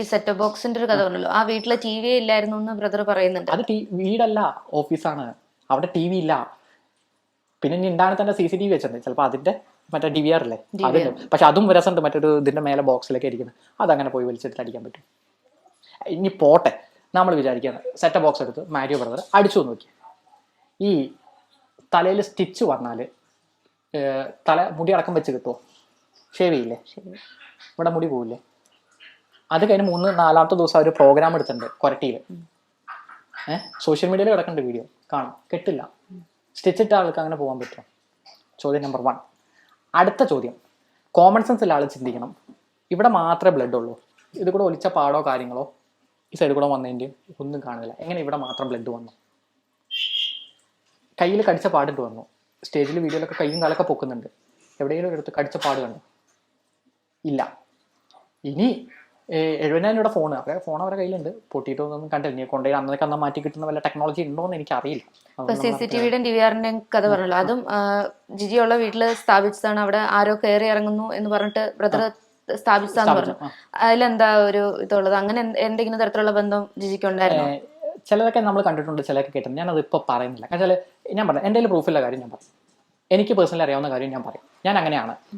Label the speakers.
Speaker 1: ഈ സെറ്റ് ബോക്സിന്റെ ഒരു കഥ ഉണ്ടല്ലോ ആ വീട്ടിലെ ടി വി ഇല്ലായിരുന്നു എന്ന് ബ്രദർ പറയുന്നുണ്ട്.
Speaker 2: അത് വീടല്ല ഓഫീസാണ് അവിടെ ടി വി ഇല്ല. പിന്നെ ഇനി ഉണ്ടാണ് തന്നെ സി സി ടി വി വെച്ചിട്ടുണ്ട് ചിലപ്പോൾ അതിന്റെ മറ്റേ ഡി വി ആർ അല്ലേ പക്ഷെ അതും രസമുണ്ട് മറ്റൊരു ഇതിന്റെ മേലെ ബോക്സിലൊക്കെ ഇരിക്കുന്നത്. അതങ്ങനെ പോയി വലിച്ചെടുത്ത് അടിക്കാൻ പറ്റും. ഇനി പോട്ടെ. നമ്മൾ വിചാരിക്കുന്നത് സെറ്റ് ബോക്സ് എടുത്ത് മാരിയോ ബ്രദർ അടിച്ചു നോക്കി ഈ തലയിൽ സ്റ്റിച്ച് വന്നാൽ തല മുടി അടക്കം വെച്ച് കിട്ടുമോ ഷേവ് ചെയ്യില്ലേ? ഇവിടെ മുടി പോവില്ലേ? അത് കഴിഞ്ഞ് മൂന്ന് നാലാമത്തെ ദിവസം അവർ പ്രോഗ്രാം എടുത്തിട്ടുണ്ട് കൊരട്ടിയിൽ ഏഹ് സോഷ്യൽ മീഡിയയിൽ കിടക്കേണ്ട വീഡിയോ കാണാം. കെട്ടില്ല. സ്റ്റിച്ചിട്ട ആൾക്ക് അങ്ങനെ പോകാൻ പറ്റും ചോദ്യം നമ്പർ വൺ അടുത്ത ചോദ്യം. കോമൺ സെൻസ് ഉള്ള ആൾ ചിന്തിക്കണം. ഇവിടെ മാത്രമേ ബ്ലഡ് ഉള്ളൂ. ഇത് കൂടെ ഒലിച്ച പാടോ കാര്യങ്ങളോ? ഈ സൈഡ് കൂടെ വന്നതിന്റെ ഒന്നും കാണുന്നില്ല. എങ്ങനെ ഇവിടെ മാത്രം ബ്ലഡ് വന്നു? കയ്യിൽ കടിച്ച പാടിട്ട് വന്നു? സ്റ്റേജിൽ വീഡിയോയിലൊക്കെ കയ്യും കാലൊക്കെ പൊക്കുന്നുണ്ട്. എവിടെയെങ്കിലും എടുത്ത് കടിച്ച പാട് കണ്ടു. ഇല്ല. ഇനി എഴുപതിനായിരം രൂപയുടെ ഫോൺ അവരെ ഫോൺ അവരുടെ കയ്യിലുണ്ട്. പൊട്ടിയിട്ടൊന്നും കണ്ടില്ല. നീ കൊണ്ടുപോയി അന്നൊക്കെ അന്ന് മാറ്റി കിട്ടുന്ന വല്ല ടെക്നോളജി ഉണ്ടോ എന്ന് എനിക്ക് അറിയില്ല
Speaker 1: ഇപ്പൊ സി സി ടി വിയുടെയും ഡി വി കഥ പറഞ്ഞല്ലോ. അതും ജിജിയുള്ള വീട്ടിൽ സ്ഥാപിച്ചതാണ്. അവിടെ ആരോ കയറി ഇറങ്ങുന്നു എന്ന് പറഞ്ഞിട്ട് ബ്രദർ സ്ഥാപിച്ചതാന്ന് പറഞ്ഞു. അതിലെന്താ ഒരു ഇതുള്ളത്? അങ്ങനെ എന്തെങ്കിലും തരത്തിലുള്ള ബന്ധം ജിജിക്ക് ഉണ്ടായിരുന്നു?
Speaker 2: ചിലതൊക്കെ നമ്മൾ കണ്ടിട്ടുണ്ട്. ചിലതൊക്കെ കേട്ടിട്ടുണ്ട്. ഞാനത് ഇപ്പോൾ പറയുന്നില്ല. കാരണം ഞാൻ പറഞ്ഞു എന്റെ പ്രൂഫില്ല കാര്യം ഞാൻ പറയും. എനിക്ക് പേഴ്സണലി അറിയാവുന്ന കാര്യം ഞാൻ പറയും. ഞാൻ അങ്ങനെയാണ്.